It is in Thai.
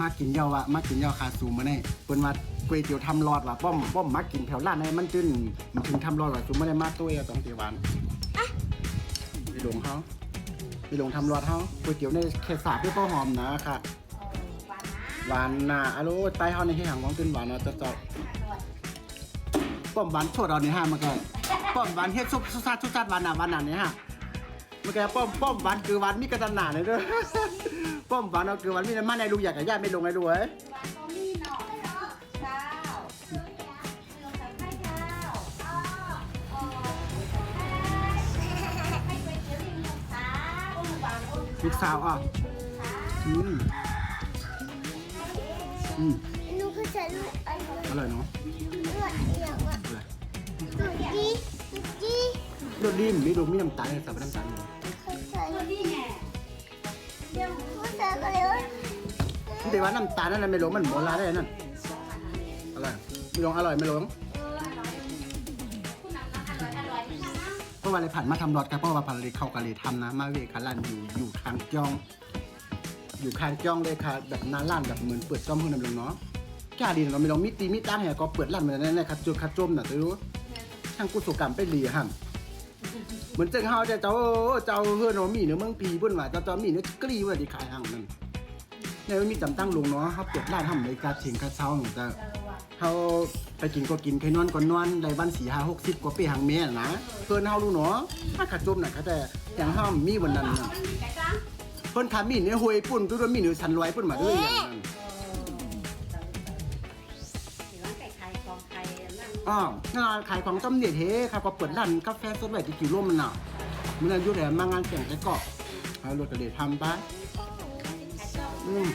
มากินเยาวอะมากินเยาวคาซูมาเนี่ยเปิ้นว่าก๋วยเตี๋ยวทำรอดว่ะป้อมป้อมมากินแถวร้านไหนมันจึ้นมันถึงทำรอดว่ะซูมาได้มาตัวเองต้องเตียวหวานไปหลงเขาไปหลงทำรอดเขาก๋วยเตี๋ยวในแค่สาบด้วยข้าวหอมนะค่ะหวานนะอะโลไตเขาในที่หางของจึ้นหวานเนาะจะจอกป้อมหวานโชดเอาเนี่ยฮะมันก็ป้อมหวานเฮ็ดซุปซุปซาซุปซาหวานน่ะหวานน่ะเนี่ยฮะ มันแกป้อมป้อมหวานคือหวานมีกระตันหนาเลยด้วยป้อมหวานเอาคือหวานมีน้ำมันในลูกอยากกับญาติไม่ลงไงด้วยวางตรงนี้หน่อยเจ้าลงใส่ไข่เจ้าอ๋ออ๋อให้ก๋วยเตี๋ยวนี่ลูกสาวลูกวางลูกลูกสาวอะสาวอืมอืม หนูก็จะลูกไอ้ลูกอร่อยเนาะเลือดเอียงอะอร่อย รสดีมมีดูมีน้ำตาลเลยสับน้ำตาลเลยเขาใส่ตัวนี้ไงเดี๋ยวเขาใส่กันเลยแต่ว่าน้ำตาลนั่นนะไม่ลงมันโบราณได้นั่นอร่อยไม่ลงอร่อยไม่ลงเอออร่อยคุณน้ำน้ำอร่อยอร่อยนี่นะเพราะว่าเลยผ่านมาทำรอดครับเพราะว่าผ่านเลยเข้ากันเลยทำนะมาเวคาลันอยู่อยู่คางจ้อง อยู่คางจ้องเลยค่ะ แบบน้าร้านแบบเหมือนเปิดจ้อมเพื่อนำลงเนาะกล้าดีเนาไม่ลงมีตีมีตั้งแห่ก็เปิดร้านมือนนั่นแหละครับจุดคัดจมน่ะตัวรู้ทางกุศลกรรมไปเรียฮะ เหมือนเจ้าเฮาเจ้าเจ้าเจ้าเฮือนเนามีเนื้อเมืองปีเพิ่นว่าเจ้าเจ้ามีเนื้อกรีว่าที่ขายห้างนั่นเนี่ยมันมีจำตั้งลงเนาะเขาเปิดร้านทำเลยกาเถียงกาเช้าหนูจะเขาไปกินก็กินใครนอนก็นอนได้บ้านสี่ห้าหกสิบกว่าปีหางเมียนะเพิ่อนเฮารู้เนาะถ้าขัดจมน่ะเขาแต่อย่างห้ามมีวันนั้นนะมันมีไก่จ้างเพิ่นทำมีเนื้อหวยปุ่นตัวมีเนื้อชันลอยปุ่นมาด้วยอย่างนั้น อ๋องาขายของจำเนียดเฮ้ครับก็เปิดร้านกาแฟสดไว้ที่กิโลมันน่ะมันอายุแหลมมางานเสียงแกเกาะเอารถกระเดทำไปอืม